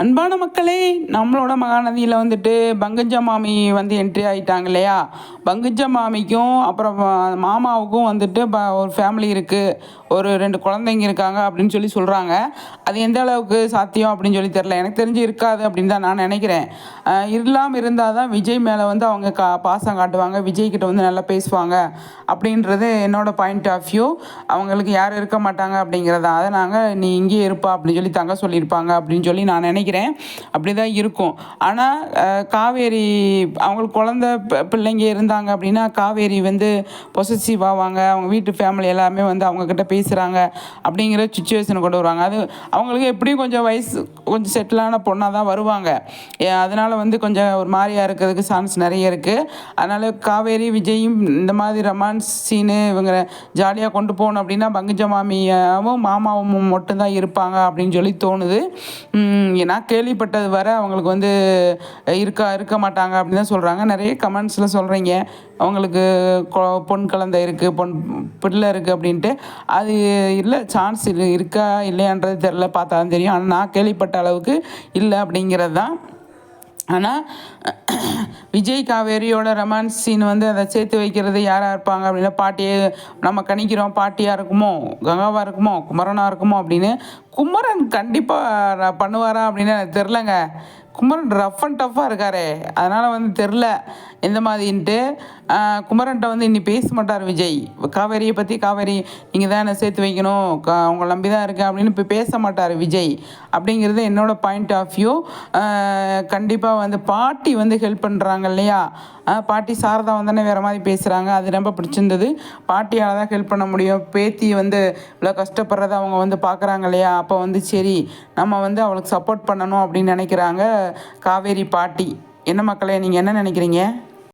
அன்பான மக்களே நம்மளோட மகாநதியில் வந்துட்டு பங்குஜ மாமி வந்து என்ட்ரி ஆகிட்டாங்க இல்லையா? பங்குஜ மாமிக்கும் அப்புறம் மாமாவுக்கும் வந்துட்டு ப ஒரு ஃபேமிலி இருக்குது ஒரு ரெண்டு குழந்தைங்க இருக்காங்க அப்படின்னு சொல்லி சொல்கிறாங்க அது எந்த அளவுக்கு சாத்தியம் அப்படின்னு சொல்லி தெரில எனக்கு தெரிஞ்சு இருக்காது அப்படின்னு தான் நான் நினைக்கிறேன். இல்லாமல் இருந்தால் தான் விஜய் மேலே வந்து அவங்க கா பாசம் காட்டுவாங்க. விஜய்கிட்ட வந்து நல்லா பேசுவாங்க. அப்படின்றது என்னோட பாயிண்ட் ஆஃப் வியூ அவங்களுக்கு யாரும் இருக்க மாட்டாங்க அப்படிங்கிறத அதை நாங்கள் நீ இங்கேயே இருப்பா அப்படின்னு சொல்லி தங்க சொல்லியிருப்பாங்க அப்படின்னு சொல்லி நான் நினைக்கிறேன். அப்படி தான் இருக்கும். ஆனால் காவேரி அவங்களுக்கு குழந்த பிள்ளைங்க இருந்தாங்க அப்படின்னா காவேரி வந்து பொசசிவ் ஆவாங்க. அவங்க வீட்டு ஃபேமிலி எல்லாமே வந்து அவங்கக்கிட்ட பேசுகிறாங்க அப்படிங்கிற சுச்சுவேஷனை கொண்டு வருவாங்க. அது அவங்களுக்கு எப்படியும் கொஞ்சம் வயசு கொஞ்சம் செட்டிலான பொண்ணாக தான் வருவாங்க. ஏ- வந்து கொஞ்சம் ஒரு மாதிரியாக இருக்கிறதுக்கு சான்ஸ் நிறைய இருக்குது அதனால் காவேரி விஜயும் இந்த மாதிரி ரொமான்ஸ் சீனு இவங்க ஜாலியாக கொண்டு போகணும் அப்படின்னா பங்குஜ மாமியாவும் மாமாவும் மட்டும்தான் இருப்பாங்க அப்படின்னு சொல்லி தோணுது. நான் கேள்விப்பட்டது வர அவங்களுக்கு வந்து இருக்கா இருக்க மாட்டாங்க அப்படின்னு தான் சொல்கிறாங்க நிறைய கமெண்ட்ஸில் சொல்கிறீங்க அவங்களுக்கு கொ- பொன் குழந்தை இருக்குது பொன் பிள்ளை இருக்குது அப்படின்ட்டு. அது இல்லை சான்ஸ் இருக்கா இல்லையான்றது தெரில பார்த்தா தான் தெரியும். ஆனால் நான் கேள்விப்பட்ட அளவுக்கு இல்லை அப்படிங்கிறது தான். ஆனால் விஜய் காவேரியோட ரொமான்ஸ் சீன் வந்து அதை சேர்த்து வைக்கிறது யாராக இருப்பாங்க அப்படின்னா பாட்டியே நம்ம கணிக்கிறோம் பாட்டியாக இருக்குமோ கங்காவாக இருக்குமோ குமரனாக இருக்குமோ அப்படின்னு குமரன் கண்டிப்பாக பண்ணுவாரா அப்படின்னு எனக்கு தெரிலங்க குமரன் ரஃப் அண்ட் டஃப்பாக இருக்காரே. அதனால் வந்து தெரில எந்த மாதிரின்ட்டு குமரன்ட்ட வந்து இன்னி பேச மாட்டார் விஜய். காவேரியை பற்றி காவேரி நீங்கள் தான் என்ன சேர்த்து வைக்கணும். கா உங்களை நம்பி தான் இருக்கேன். அப்படின்னு இப்போ பேச மாட்டார் விஜய். அப்படிங்கிறது என்னோட பாயிண்ட் ஆஃப் வியூ கண்டிப்பாக வந்து பாட்டி வந்து ஹெல்ப் பண்ணுறாங்க இல்லையா? பாட்டி சாரதா வந்தானே வேறு மாதிரி பேசுகிறாங்க அது ரொம்ப பிடிச்சிருந்தது. பாட்டியால் தான் ஹெல்ப் பண்ண முடியும். பேத்தி வந்து இவ்வளோ கஷ்டப்படுறத அவங்க வந்து பார்க்குறாங்க இல்லையா? அப்போ வந்து சரி நம்ம வந்து அவளுக்கு சப்போர்ட் பண்ணணும் அப்படின்னு நினைக்கிறாங்க காவேரி பாட்டி. என்ன மக்களே நீங்கள் என்ன நினைக்கிறீங்க?